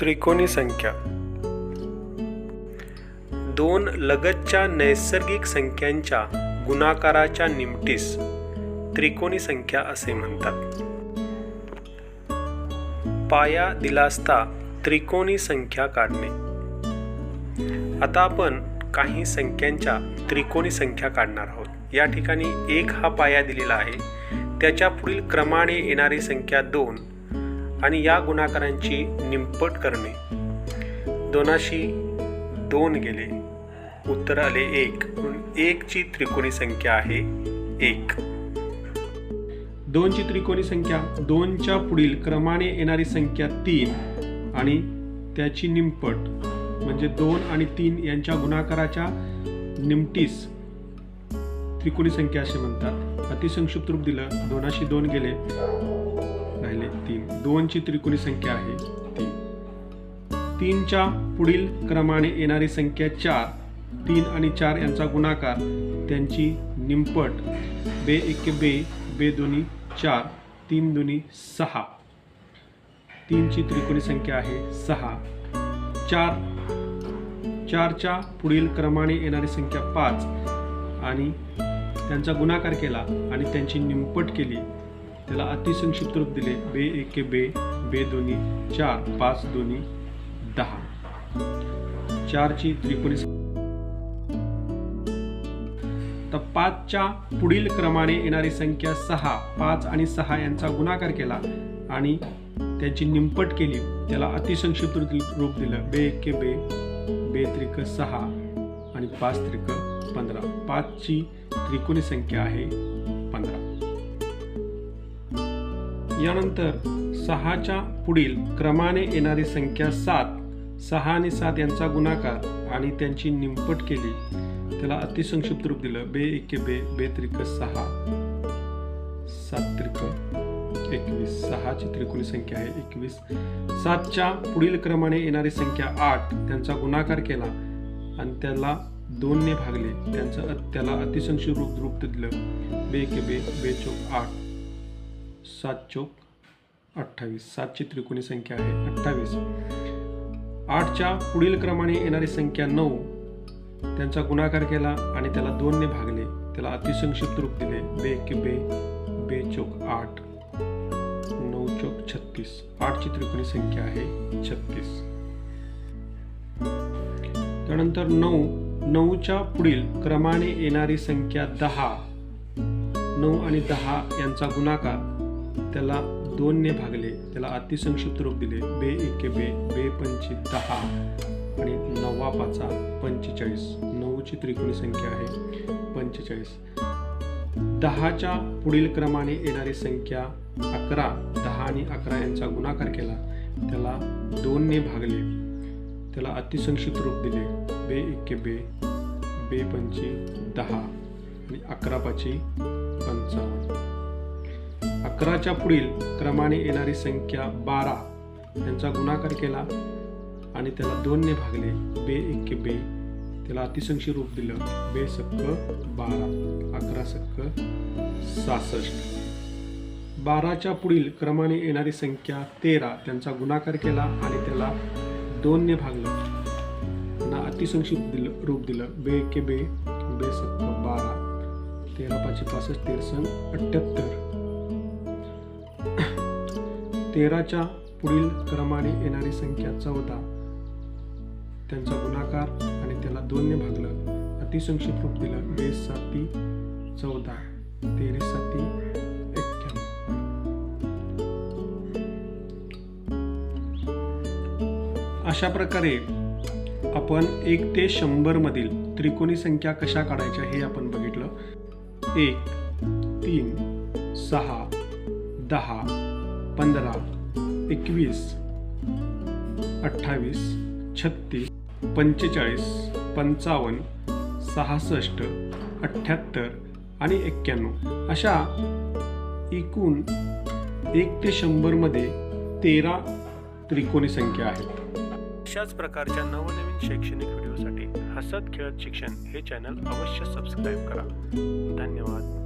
त्रिकोणी संख्या. दोन लगतच्या नैसर्गिक संख्यांच्या गुणाकाराच्या निमटीस त्रिकोणी संख्या असे म्हणतात. पाया दिला असता त्रिकोणी संख्या काढणे. आता आपण काही संख्यांच्या त्रिकोणी संख्या काढणार आहोत. या ठिकाणी एक हा पाया दिलेला आहे. त्याच्या पुढील क्रमाने येणारी संख्या दोन आणि या गुणाकारांची निंपट करणे. दोनाशी दोन गेले. उत्तर आले एक. म्हणून एकची त्रिकोणी संख्या आहे एक. दोनची त्रिकोणी संख्या दोनच्या पुढील क्रमाने येणारी संख्या तीन आणि त्याची निंपट. म्हणजे दोन आणि तीन यांच्या गुणाकाराच्या निमटीस त्रिकोणी संख्या असे म्हणतात. अतिसंक्षिप्त रूप दिलं. दोनाशी दोन गेले. राहिले. तीन. दोनची त्रिकोणी संख्या आहे. तीन. तीनच्या पुढील क्रमाने येणारी संख्या चार. तीन आणि चार यांचा गुणाकार. त्यांची निंपट बे एक बे. बे दोन्ही चार. तीन दोन्ही सहा. तीनची त्रिकोणी संख्या आहे सहा. चार. चारच्या पुढील क्रमाने येणारी संख्या पाच. आणि त्यांचा गुणाकार केला आणि त्यांची निंपट केली. त्याला अतिसंक्षिप्त रूप दिले. बे एक बे बे दोन्ही चार पाच दोन्ही दहा. चारची त्रिकोणी तर पाचच्या पुढील क्रमाने येणारी संख्या सहा. पाच आणि सहा यांचा गुणाकार केला आणि त्याची निंपट केली. त्याला अतिसंक्षिप्त रूप- रूप दिलं. बे एक बे बे त्रिक सहा आणि पाच त्रिक पंधरा. पाचची त्रिकोणी संख्या आहे यानंतर सहाच्या पुढील क्रमाने येणारी संख्या सात सहा आणि सात यांचा गुणाकार आणि त्यांची निंपट केली. त्याला अतिसंक्षिप्त रूप दिलं. बे एक बे बे त्रिक सहा. सात त्रिक एकवीस. सहाची त्रिकोणी संख्या आहे एकवीस. सातच्या पुढील क्रमाने येणारी संख्या आठ त्यांचा गुणाकार केला आणि त्याला दोनने भागले. त्यांचं त्याला अतिसंक्षिप्त रूप रूप दिलं. बे एक बे बे चौक आठ. सात चौक अठ्ठावीस. सातची त्रिकोणी संख्या आहे अठ्ठावीस. आठच्या पुढील क्रमाने येणारी संख्या नऊ. त्यांचा गुणाकार केला आणि त्याला दोनने भागले. त्याला अतिसंक्षिप्त रूप दिले. बे कि बे बे चौक आठ. नऊ चौक छत्तीस. आठची त्रिकोणी संख्या आहे छत्तीस. त्यानंतर नऊ. नऊच्या पुढील क्रमाने येणारी संख्या दहा. नऊ आणि दहा यांचा गुणाकार त्याला दोनने भागले. त्याला अतिसंक्षिप्त रूप दिले. बे एके बे. बे पंची दहा आणि नवा पाचा पंचेचाळीस. नऊची त्रिकोणी संख्या आहे पंचेचाळीस. दहाच्या पुढील क्रमाने येणारी संख्या अकरा. दहा आणि अकरा यांचा गुणाकार केला. त्याला दोनने भागले. त्याला अतिसंक्षिप्त रूप दिले. बे एके बे. बे पंची दहा आणि अकरा पाची पंचावन्न. अकराच्या पुढील क्रमाने येणारी संख्या बारा. यांचा गुणाकार केला आणि त्याला दोनने भागले. बे एक्के बे. त्याला अतिसंक्षिप्त रूप दिलं. बे सक्क बारा. अकरा सक्क सहासष्ट बाराच्या पुढील क्रमाने येणारी संख्या तेरा. त्यांचा गुणाकार केला आणि त्याला दोनने भागलं. त्यांना अतिसंक्षिप्त दिलं रूप दिलं. बे के बे. बे सक्क बारा. तेरा पाचशे पासष्ट. तेरसंग अठ्ठ्याहत्तर तेराच्या पुढील क्रमाने येणारी संख्या चौदा. त्यांचा गुणाकार आणि त्याला दोनने भागलं. अतिसंक्षिप्त रूप दिलं. वीस साती चौदा. तेरे साती एक्क्याण्णव अशा प्रकारे आपण एक ते शंभर मधील त्रिकोणी संख्या कशा काढायच्या हे आपण बघितलं. एक तीन सहा दहा पंधरा एकवीस अठ्ठावीस छत्तीस पंचेचाळीस पंचावन्न सहासष्ट अठ्ठ्याहत्तर आणि एक्क्याण्णव अशा एकूण एक ते शंभरमध्ये तेरा त्रिकोणी संख्या आहेत. अशाच प्रकारच्या नवनवीन शैक्षणिक व्हिडिओसाठी हसत खेळत शिक्षण हे चॅनल अवश्य सबस्क्राईब करा. धन्यवाद.